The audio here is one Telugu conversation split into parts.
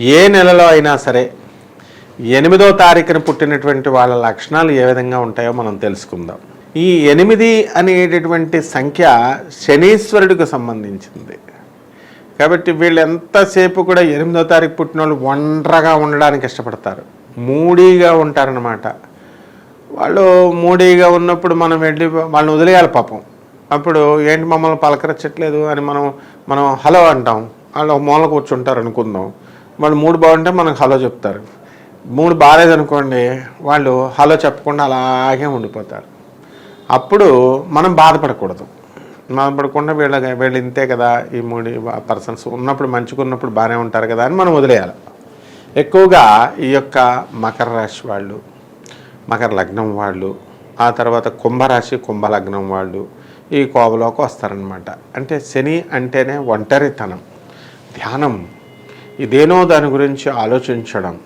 ఏ నెలలో అయినా సరే ఎనిమిదో తారీఖున పుట్టినటువంటి వాళ్ళ లక్షణాలు ఏ విధంగా ఉంటాయో మనం తెలుసుకుందాం. ఈ ఎనిమిది అనేటటువంటి సంఖ్య శనీశ్వరుడికి సంబంధించింది. కాబట్టి వీళ్ళు ఎంతసేపు కూడా ఎనిమిదో తారీఖు పుట్టిన వాళ్ళు ఒండ్రగా ఉండడానికి ఇష్టపడతారు. మూడీగా ఉంటారనమాట వాళ్ళు మూడీగా ఉన్నప్పుడు మనం వెళ్ళి వాళ్ళని వదిలేయాలి పాపం. అప్పుడు ఏంటి మమ్మల్ని పలకరించట్లేదు అని మనం మనం హలో అంటాం. వాళ్ళు ఒక మూల కూర్చుంటారు అనుకుందాం. వాళ్ళు మూడు బాగుంటే మనకు హలో చెప్తారు. మూడు బాగాలేదనుకోండి వాళ్ళు హలో చెప్పకుండా అలాగే ఉండిపోతారు. అప్పుడు మనం బాధపడకూడదు. బాధపడకుండా వీళ్ళ వీళ్ళు ఇంతే కదా ఈ మూడు పర్సన్స్ ఉన్నప్పుడు మంచిగా ఉన్నప్పుడు బాగానే ఉంటారు కదా అని మనం వదిలేయాలి. ఎక్కువగా ఈ యొక్క మకర రాశి వాళ్ళు మకర లగ్నం వాళ్ళు ఆ తర్వాత కుంభరాశి కుంభలగ్నం వాళ్ళు ఈ కోవలోకి వస్తారనమాట అంటే శని అంటేనే ఒంటరితనం. ధ్యానం ఇదేనో దాని గురించి ఆలోచించడం.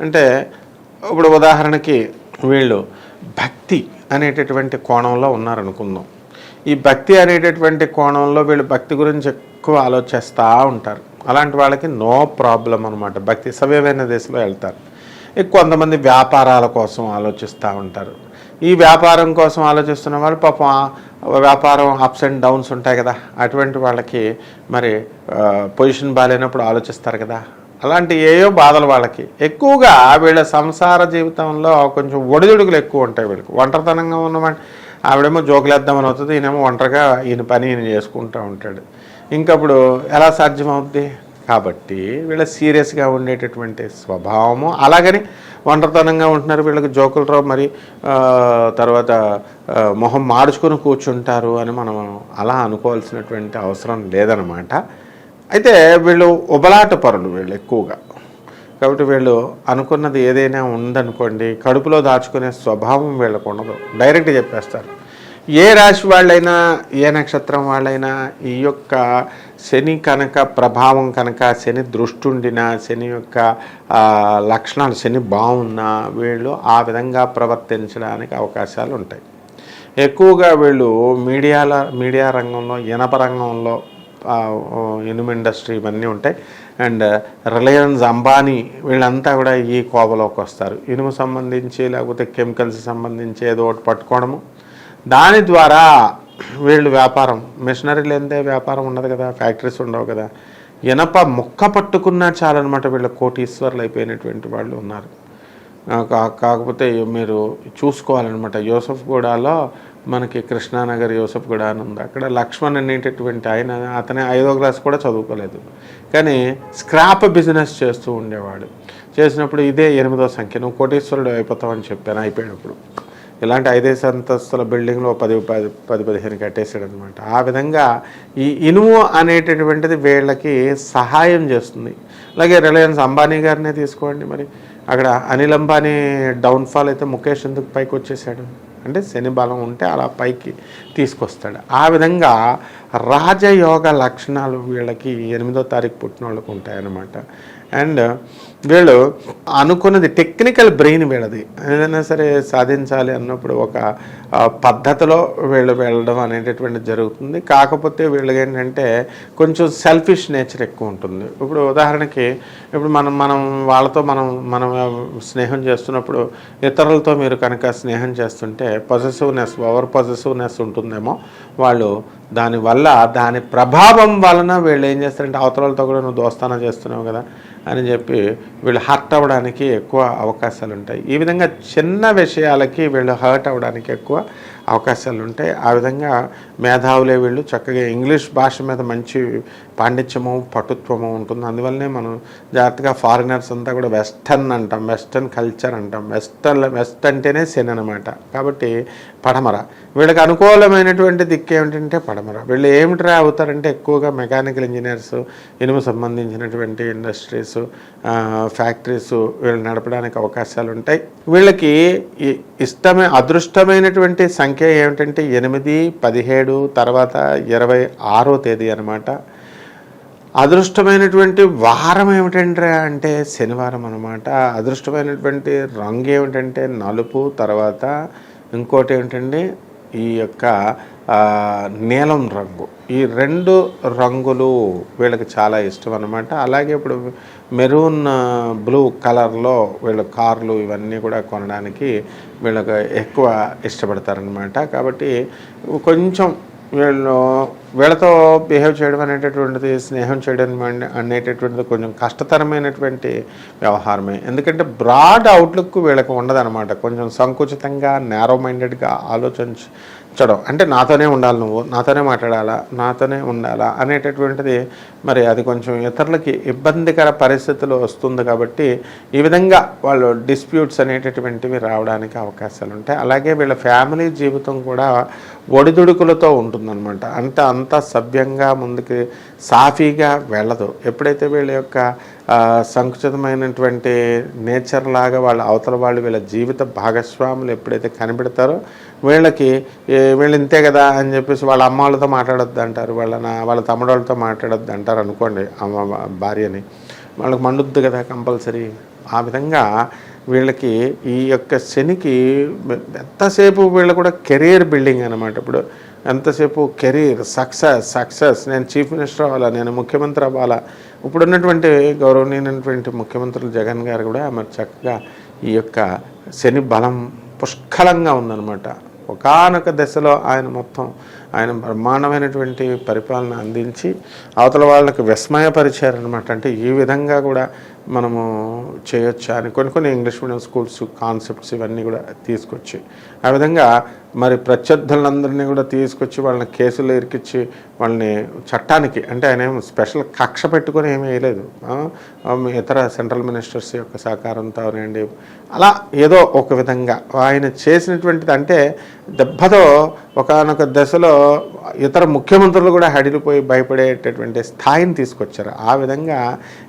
అంటే ఇప్పుడు ఉదాహరణకి వీళ్ళు భక్తి అనేటటువంటి కోణంలో ఉన్నారనుకుందాం. ఈ భక్తి అనేటటువంటి కోణంలో వీళ్ళు భక్తి గురించి ఎక్కువ ఆలోచిస్తూ ఉంటారు. అలాంటి వాళ్ళకి నో ప్రాబ్లం అనమాట భక్తి సవ్యమైన దిశలో వెళ్తారు. కొంతమంది వ్యాపారాల కోసం ఆలోచిస్తూ ఉంటారు. ఈ వ్యాపారం కోసం ఆలోచిస్తున్న వాళ్ళు పాపం వ్యాపారం అప్స్ అండ్ డౌన్స్ ఉంటాయి కదా. అటువంటి వాళ్ళకి మరి పొజిషన్ బాగాలేనప్పుడు ఆలోచిస్తారు కదా. అలాంటి ఏయో బాధలు వాళ్ళకి. ఎక్కువగా వీళ్ళ సంసార జీవితంలో కొంచెం ఒడిదుడుకులు ఎక్కువ ఉంటాయి వీళ్ళకి. ఒంటరితనంగా ఉన్నమాట ఆవిడేమో జోకులేద్దామని అవుతుంది ఈయనేమో ఒంటరిగా ఈయన పని ఈయన చేసుకుంటూ ఉంటాడు. ఇంకప్పుడు ఎలా సాధ్యమవుద్ది? కాబట్టి వీళ్ళ సీరియస్గా ఉండేటటువంటి స్వభావము అలాగని ఒంటరితనంగా ఉంటున్నారు వీళ్ళకి జోకులరావు మరి తర్వాత మొహం మార్చుకొని కూర్చుంటారు అని మనం అలా అనుకోవాల్సినటువంటి అవసరం లేదనమాట అయితే వీళ్ళు ఉబలాట పరులు వీళ్ళు ఎక్కువగా. కాబట్టి వీళ్ళు అనుకున్నది ఏదైనా ఉందనుకోండి కడుపులో దాచుకునే స్వభావం వీళ్ళకు ఉండదు. డైరెక్ట్ చెప్పేస్తారు. ఏ రాశి వాళ్ళైనా ఏ నక్షత్రం వాళ్ళైనా ఈ యొక్క శని కనుక ప్రభావం కనుక శని దృష్టిండినా శని యొక్క లక్షణాలు శని బాగున్నా వీళ్ళు ఆ విధంగా ప్రవర్తించడానికి అవకాశాలు ఉంటాయి. ఎక్కువగా వీళ్ళు మీడియాల మీడియా రంగంలో ఇనప రంగంలో ఇనుము ఇండస్ట్రీ ఇవన్నీ ఉంటాయి. అండ్ రిలయన్స్ అంబానీ వీళ్ళంతా కూడా ఈ కోవలోకి వస్తారు. ఇనుము సంబంధించి లేకపోతే కెమికల్స్ సంబంధించి ఏదో ఒకటి పట్టుకోవడము. దాని ద్వారా వీళ్ళు వ్యాపారం. మిషనరీ లేనిదే వ్యాపారం ఉండదు కదా ఫ్యాక్టరీస్ ఉండవు కదా. ఇనప మొక్క పట్టుకున్నా చాలన్నమాట వీళ్ళ కోటీశ్వర్లు అయిపోయినటువంటి వాళ్ళు ఉన్నారు. కా- కాకపోతే మీరు చూసుకోవాలన్నమాట. యూసఫ్గూడలో మనకి కృష్ణానగర్ యూసఫ్ గూడ అని ఉంది. అక్కడ లక్ష్మణ్ అనేటటువంటి ఆయన అతనే ఐదో క్లాస్ కూడా చదువుకోలేదు. కానీ స్క్రాప్ బిజినెస్ చేస్తూ ఉండేవాడు. చేసినప్పుడు ఇదే ఎనిమిదో సంఖ్య. నువ్వు కోటీశ్వరుడు అయిపోతావని చెప్పాను అయిపోయినప్పుడు. ఇలాంటి ఐదేసి అంతస్తుల బిల్డింగ్లో పది పది పది పదిహేను కట్టేశాడు అనమాట ఆ విధంగా ఈ ఇనుము అనేటటువంటిది వీళ్ళకి సహాయం చేస్తుంది. అలాగే రిలయన్స్ అంబానీ గారినే తీసుకోండి మరి. అక్కడ అనిల్ అంబానీ డౌన్ఫాల్ అయితే ముఖేష్ ఎందుకు పైకి వచ్చేసాడు అంటే శని బలం ఉంటే అలా పైకి తీసుకొస్తాడు. ఆ విధంగా రాజయోగ లక్షణాలు వీళ్ళకి ఎనిమిదో తారీఖు పుట్టిన వాళ్ళకి ఉంటాయన్నమాట అండ్ uh, వీళ్ళు అనుకున్నది టెక్నికల్ బ్రెయిన్ వీళ్ళది. ఏదైనా సరే సాధించాలి అన్నప్పుడు ఒక పద్ధతిలో వీళ్ళు వెళ్ళడం అనేటటువంటి జరుగుతుంది. కాకపోతే వీళ్ళకి ఏంటంటే కొంచెం సెల్ఫిష్ నేచర్ ఎక్కువ ఉంటుంది. ఇప్పుడు ఉదాహరణకి ఇప్పుడు మనం మనం వాళ్ళతో మనం మనం స్నేహం చేస్తున్నప్పుడు ఇతరులతో మీరు కనుక స్నేహం చేస్తుంటే పొజెసివ్నెస్ ఓవర్ పొజెసివ్నెస్ ఉంటుందేమో. వాళ్ళు దానివల్ల దాని ప్రభావం వలన వీళ్ళు ఏం చేస్తారంటే అవతలతో కూడా నువ్వు దోస్తానా చేస్తున్నావు కదా అని చెప్పి వీళ్ళు హర్ట్ అవ్వడానికి ఎక్కువ అవకాశాలు ఉంటాయి ఈ విధంగా చిన్న విషయాలకి వీళ్ళు హర్ట్ అవ్వడానికి ఎక్కువ అవకాశాలు ఉంటాయి ఆ విధంగా మేధావులే వీళ్ళు చక్కగా ఇంగ్లీష్ భాష మీద మంచి పాండిత్యము పటుత్వము ఉంటుంది. అందువల్లనే మనం జాగ్రత్తగా ఫారినర్స్ అంతా కూడా వెస్టర్న్ అంటాం వెస్టర్న్ కల్చర్ అంటాం. వెస్టర్న్ వెస్ట్ అంటేనే సెన్ అనమాట కాబట్టి పడమర. వీళ్ళకి అనుకూలమైనటువంటి దిక్కు ఏమిటంటే పడమర. వీళ్ళు ఏమిట్రా అవుతారంటే ఎక్కువగా మెకానికల్ ఇంజనీర్స్ ఇనుము సంబంధించినటువంటి ఇండస్ట్రీస్ ఫ్యాక్టరీస్ వీళ్ళు నడపడానికి అవకాశాలు ఉంటాయి వీళ్ళకి ఇష్టమే అదృష్టమైనటువంటి సంఖ్య ఏమిటంటే ఎనిమిది పదిహేడు తర్వాత ఇరవై ఆరో తేదీ అనమాట అదృష్టమైనటువంటి వారం ఏమిటంటే అంటే శనివారం అనమాట అదృష్టమైనటువంటి రంగు ఏమిటంటే నలుపు తర్వాత ఇంకోటి ఏమిటండి? ఈ యొక్క నీలం రంగు. ఈ రెండు రంగులు వీళ్ళకి చాలా ఇష్టం అనమాట అలాగే ఇప్పుడు మెరూన్ బ్లూ కలర్లో వీళ్ళు కార్లు ఇవన్నీ కూడా కొనడానికి వీళ్ళకి ఎక్కువ ఇష్టపడతారనమాట కాబట్టి కొంచెం వీళ్ళు వీళ్ళతో బిహేవ్ చేయడం అనేటటువంటిది స్నేహం చేయడం అనేటటువంటిది కొంచెం కష్టతరమైనటువంటి వ్యవహారమే. ఎందుకంటే బ్రాడ్ అవుట్లుక్ వీళ్ళకి ఉండదన్నమాట కొంచెం సంకుచితంగా నేరో మైండెడ్గా ఆలోచించడం అంటే నాతోనే ఉండాలి నువ్వు నాతోనే మాట్లాడాలా నాతోనే ఉండాలా అనేటటువంటిది మరి అది కొంచెం ఇతరులకి ఇబ్బందికర పరిస్థితులు వస్తుంది కాబట్టి ఈ విధంగా వాళ్ళు డిస్ప్యూట్స్ అనేటటువంటివి రావడానికి అవకాశాలు ఉంటాయి. అలాగే వీళ్ళ ఫ్యామిలీ జీవితం కూడా ఒడిదుడుకులతో ఉంటుందన్నమాట. అంటే అంత సభ్యంగా ముందుకు సాఫీగా వెళ్ళదు. ఎప్పుడైతే వీళ్ళ యొక్క సంకుచితమైనటువంటి నేచర్ లాగా వాళ్ళ అవతల వాళ్ళు వీళ్ళ జీవిత భాగస్వాములు ఎప్పుడైతే కనిపెడతారో వీళ్ళకి వీళ్ళు ఇంతే కదా అని చెప్పేసి వాళ్ళ అమ్మ వాళ్ళతో మాట్లాడొద్దు అంటారు. వాళ్ళ నా వాళ్ళ తమ్ముడోళ్ళతో మాట్లాడొద్దు అంటారు అనుకోండి అమ్మ భార్యని. వాళ్ళకి మండుద్దు కదా కంపల్సరీ. ఆ విధంగా వీళ్ళకి ఈ యొక్క శనికి ఎంతసేపు వీళ్ళు కూడా కెరీర్ బిల్డింగ్ అనమాట ఇప్పుడు ఎంతసేపు కెరీర్ సక్సెస్ సక్సెస్ నేను చీఫ్ మినిస్టర్ అవ్వాలా నేను ముఖ్యమంత్రి అవ్వాలా? ఇప్పుడున్నటువంటి గౌరవనీయమైనటువంటి ముఖ్యమంత్రులు జగన్ గారు కూడా మరి చక్కగా ఈ యొక్క శని బలం పుష్కలంగా ఉందన్నమాట. ఒకానొక దశలో ఆయన మొత్తం ఆయన బ్రహ్మాండమైనటువంటి పరిపాలన అందించి అవతల వాళ్ళకి విస్మయపరిచారనమాట అంటే ఈ విధంగా కూడా మనము చేయొచ్చా అని కొన్ని కొన్ని ఇంగ్లీష్ మీడియం స్కూల్స్ కాన్సెప్ట్స్ ఇవన్నీ కూడా తీసుకొచ్చి ఆ విధంగా మరి ప్రత్యర్థులందరినీ కూడా తీసుకొచ్చి వాళ్ళని కేసులు ఇరికిచ్చి వాళ్ళని చట్టానికి అంటే ఆయన ఏం స్పెషల్ కక్ష పెట్టుకొని ఏమీ వేయలేదు. ఇతర సెంట్రల్ మినిస్టర్స్ యొక్క సహకారంతో అవనండి అలా ఏదో ఒక విధంగా ఆయన చేసినటువంటిది అంటే దెబ్బతో ఒకనొక దశలో ఇతర ముఖ్యమంత్రులు కూడా హడిలిపోయి భయపడేటటువంటి స్థాయిని తీసుకొచ్చారు. ఆ విధంగా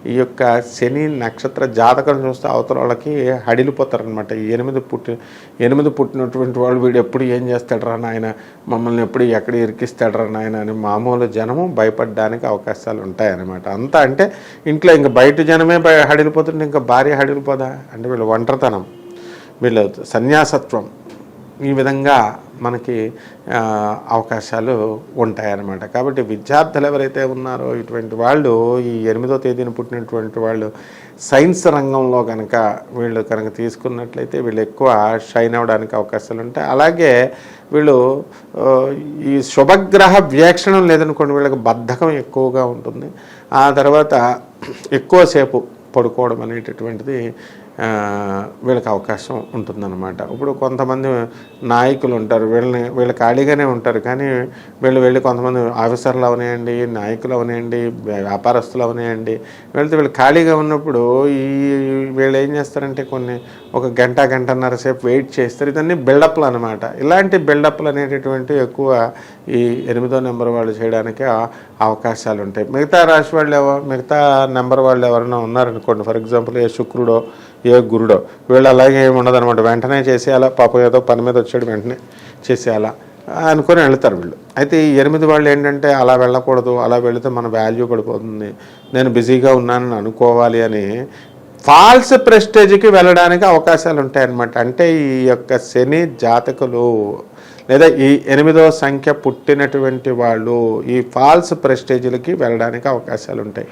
ఈ యొక్క శని నక్షత్ర జాతకం చూస్తే అవతల వాళ్ళకి హడిలిపోతారనమాట ఈ ఎనిమిది పుట్టి ఎనిమిది పుట్టినటువంటి వాళ్ళు వీడు ఎప్పుడు ఏం చేస్తాడరా నాయన? మమ్మల్ని ఎప్పుడు ఎక్కడ ఇరికిస్తాడరా నాయన? అని మామూలు జనము భయపడడానికి అవకాశాలు ఉంటాయన్నమాట. అంతా అంటే ఇంట్లో ఇంకా బయట జనమే భయ హడిలిపోతుంటే ఇంకా భార్య హడిలిపోదా? అంటే వీళ్ళు ఒంటరితనం వీళ్ళు సన్యాసత్వం ఈ విధంగా మనకి అవకాశాలు ఉంటాయన్నమాట. కాబట్టి విద్యార్థులు ఎవరైతే ఉన్నారో ఇటువంటి వాళ్ళు ఈ ఎనిమిదో తేదీన పుట్టినటువంటి వాళ్ళు సైన్స్ రంగంలో కనుక వీళ్ళు కనుక తీసుకున్నట్లయితే వీళ్ళు ఎక్కువ షైన్ అవ్వడానికి అవకాశాలు ఉంటాయి. అలాగే వీళ్ళు ఈ శుభగ్రహ వీక్షణం లేదనుకోండి వీళ్ళకి బద్ధకం ఎక్కువగా ఉంటుంది. ఆ తర్వాత ఎక్కువసేపు పడుకోవడం అనేటటువంటిది వీళ్ళకి అవకాశం ఉంటుందన్నమాట. ఇప్పుడు కొంతమంది నాయకులు ఉంటారు వీళ్ళని వీళ్ళు ఖాళీగానే ఉంటారు కానీ వీళ్ళు వెళ్ళి కొంతమంది ఆఫీసర్లు అవనాయండి నాయకులు అవనాయండి వ్యాపారస్తులు అవనాయండి వెళ్తే వీళ్ళు ఖాళీగా ఉన్నప్పుడు ఈ వీళ్ళు ఏం చేస్తారంటే కొన్ని ఒక గంట గంటన్నర సేపు వెయిట్ చేస్తారు. ఇదన్నీ బిల్డప్లు అనమాట ఇలాంటి బిల్డప్లు అనేటటువంటి ఎక్కువ ఈ ఎనిమిదో నెంబర్ వాళ్ళు చేయడానికి అవకాశాలు ఉంటాయి మిగతా రాశి వాళ్ళు ఎవ మిగతా నెంబర్ వాళ్ళు ఎవరైనా ఉన్నారనుకోండి ఫర్ ఎగ్జాంపుల్ ఏ శుక్రుడో ఏ గురుడో. వీళ్ళు అలాగే ఏమి ఉండదన్నమాట వెంటనే చేసేయాలా? పాపం ఏదో పని మీద వచ్చాడు వెంటనే చేసేయాలా? అనుకొని వెళ్తారు వీళ్ళు. అయితే ఈ ఎనిమిది వాళ్ళు ఏంటంటే అలా వెళ్ళకూడదు అలా వెళితే మన వాల్యూ పడిపోతుంది. నేను బిజీగా ఉన్నానని అనుకోవాలి అని ఫాల్స్ ప్రెస్టేజ్కి వెళ్ళడానికి అవకాశాలు ఉంటాయన్నమాట. అంటే ఈ యొక్క శని జాతకులు లేదా ఈ ఎనిమిదో సంఖ్య పుట్టినటువంటి వాళ్ళు ఈ ఫాల్స్ ప్రెస్టేజ్లకి వెళ్ళడానికి అవకాశాలు ఉంటాయి.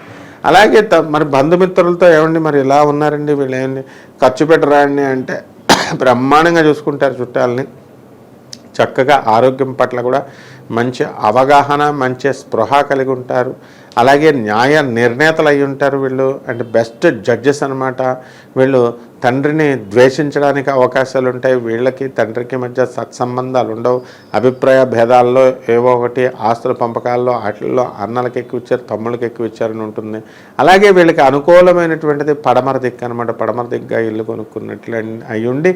అలాగే త- మరి బంధుమిత్రులతో ఏమండి మరి ఇలా ఉన్నారండి వీళ్ళు ఏమండి ఖర్చు పెట్టరా అండి అంటే బ్రహ్మాండంగా చూసుకుంటారు చుట్టాలని. చక్కగా ఆరోగ్యం పట్ల కూడా మంచి అవగాహన మంచి స్పృహ కలిగి ఉంటారు. అలాగే న్యాయ నిర్ణేతలు అయి ఉంటారు వీళ్ళు. అండ్ బెస్ట్ జడ్జెస్ అనమాట వీళ్ళు తండ్రిని ద్వేషించడానికి అవకాశాలు ఉంటాయి. వీళ్ళకి తండ్రికి మధ్య సత్సంబంధాలు ఉండవు. అభిప్రాయ భేదాల్లో ఏవో ఒకటి ఆస్తుల పంపకాల్లో వాటిల్లో అన్నలకి ఎక్కువ ఇచ్చారు తమ్ముళ్ళకి ఎక్కువ ఇచ్చారని ఉంటుంది. అలాగే వీళ్ళకి అనుకూలమైనటువంటిది పడమర దిక్కు అనమాట పడమర దిగ్గా ఇల్లు కొనుక్కున్నట్లు అయ్యుండి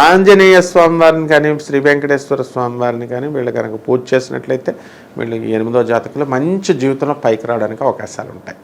ఆంజనేయ స్వామి వారిని కానీ శ్రీ వెంకటేశ్వర స్వామి వారిని కానీ వీళ్ళు కనుక పూజ చేసినట్లయితే వీళ్ళు ఎనిమిదో జాతకులు మంచి జీవితంలో పైకి రావడానికి అవకాశాలు ఉంటాయి